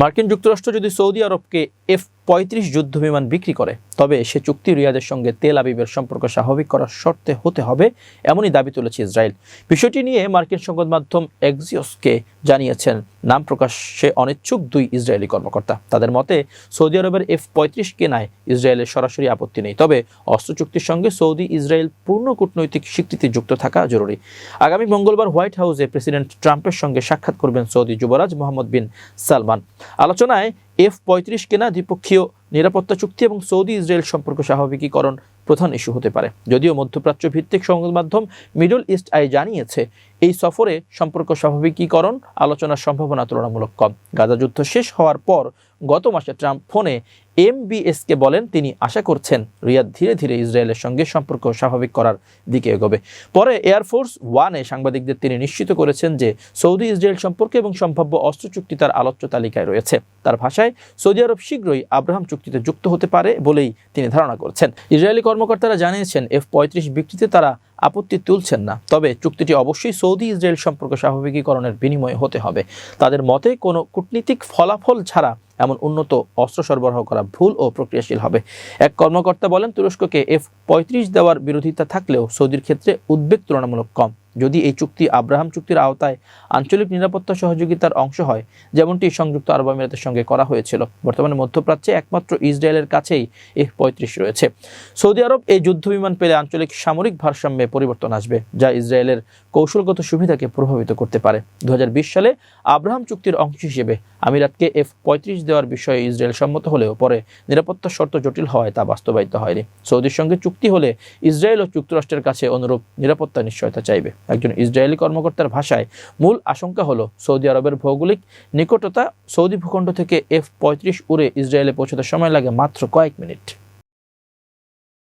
মার্কিন যুক্তরাষ্ট্র যদি সৌদি আরবকে এফ পঁয়ত্রিশ যুদ্ধ বিমান বিক্রি করে। তবে সে চুক্তি রিয়াদের সঙ্গে তেল আবিবের সম্পর্ক স্বাভাবিক করার শর্তে হতে হবে, এমনই দাবি তুলেছে ইসরায়েল। বিষয়টি নিয়ে মার্কিন সংবাদ মাধ্যম এক্সিওসকে জানিয়েছেন। নাম প্রকাশে অনিচ্ছুক দুই ইসরায়েলি কর্মকর্তা। তাদের মতে, সৌদি আরবের এফ পঁয়ত্রিশ কেনায় ইসরায়েলের সরাসরি আপত্তি নেই, তবে অস্ত্র চুক্তির সঙ্গে সৌদি ইসরায়েল পূর্ণ কূটনৈতিক স্বীকৃতি যুক্ত থাকা জরুরি। আগামী মঙ্গলবার হোয়াইট হাউসে প্রেসিডেন্ট ট্রাম্পের সঙ্গে সাক্ষাৎ করবেন সৌদি যুবরাজ মোহাম্মদ বিন সালমান। আলোচনায় এফ পঁয়ত্রিশ কেনা দ্বিপক্ষীয় নিরাপত্তা চুক্তি এবং সৌদি ইসরায়েল সম্পর্ক স্বাভাবিকীকরণ। প্রধান ইস্যু হতে পারে। যদিও মধ্যপ্রাচ্য ভিত্তিক সংবাদ মাধ্যম মিডল ইস্ট আই জানিয়েছে, এই সফরে সম্পর্ক স্বাভাবিকীকরণ আলোচনার সম্ভাবনা তুলনামূলক কম। গাজা যুদ্ধ শেষ হওয়ার পর গত মাসে ট্রাম্প ফোনে এমবিএসকে বলেন, তিনি আশা করছেন রিয়াদ ধীরে ধীরে ইসরায়েলের সঙ্গে সম্পর্ক স্বাভাবিক করার দিকে এগোবে। পরে এয়ারফোর্স ওয়ানে সাংবাদিকদের তিনি নিশ্চিত করেছেন যে সৌদি ইসরায়েল সম্পর্কে এবং সম্ভাব্য অস্ত্র চুক্তি তার আলোচ্য তালিকায় রয়েছে। তার ভাষায়, সৌদি আরব শীঘ্রই আব্রাহাম চুক্তিতে যুক্ত হতে পারে বলেই তিনি ধারণা করছেন। ইসরায়েলি কর্মকর্তারা জানিয়েছেন এফ পঁয়ত্রিশ বিক্রিতে তারা আপত্তি তুলছেন না। তবে চুক্তিটি অবশ্যই সৌদি ইসরায়েল সম্পর্ক স্বাভাবিকীকরণের বিনিময়ে হতে হবে। তাদের মতে, কোনো কূটনীতিক ফলাফল ছাড়া এমন উন্নত অস্ত্র সরবরাহ করা ভুল ও প্রক্রিয়াশীল হবে। এক কর্মকর্তা বলেন, তুরস্ককে এফ পঁয়ত্রিশ দেওয়ার বিরোধিতা থাকলেও সৌদির ক্ষেত্রে উদ্বেগ তুলনামূলক কম। যদি এই চুক্তি আব্রাহাম চুক্তির আওতায় আঞ্চলিক নিরাপত্তা সহযোগিতার অংশ হয়, যেমনটি সংযুক্ত আরব আমিরাতের সঙ্গে করা হয়েছিল। বর্তমানে মধ্যপ্রাচ্যে একমাত্র ইসরায়েলের কাছেই এফ পঁয়ত্রিশ রয়েছে। সৌদি আরব এই যুদ্ধ বিমান পেলে আঞ্চলিক সামরিক ভারসাম্যে পরিবর্তন আসবে, যা ইসরায়েলের কৌশলগত সুবিধাকে প্রভাবিত করতে পারে। দু হাজার বিশ সালে আব্রাহাম চুক্তির অংশ হিসেবে আমিরাতকে এফ পঁয়ত্রিশ দেওয়ার বিষয়ে ইসরায়েল সম্মত হলেও পরে নিরাপত্তা শর্ত জটিল হওয়ায় তা বাস্তবায়িত হয়নি। সৌদির সঙ্গে চুক্তি হলে ইসরায়েল ও যুক্তরাষ্ট্রের কাছে অনুরূপ নিরাপত্তা নিশ্চয়তা চাইবে। একজন ইসরায়েলি কর্মকর্তার ভাষায়, মূল আশঙ্কা হলো সৌদি আরবের ভৌগোলিক নিকটতা সৌদি ভূখণ্ড থেকে এফ পঁয়ত্রিশ উড়ে ইসরায়েলে পৌঁছতে সময় লাগে মাত্র কয়েক মিনিট।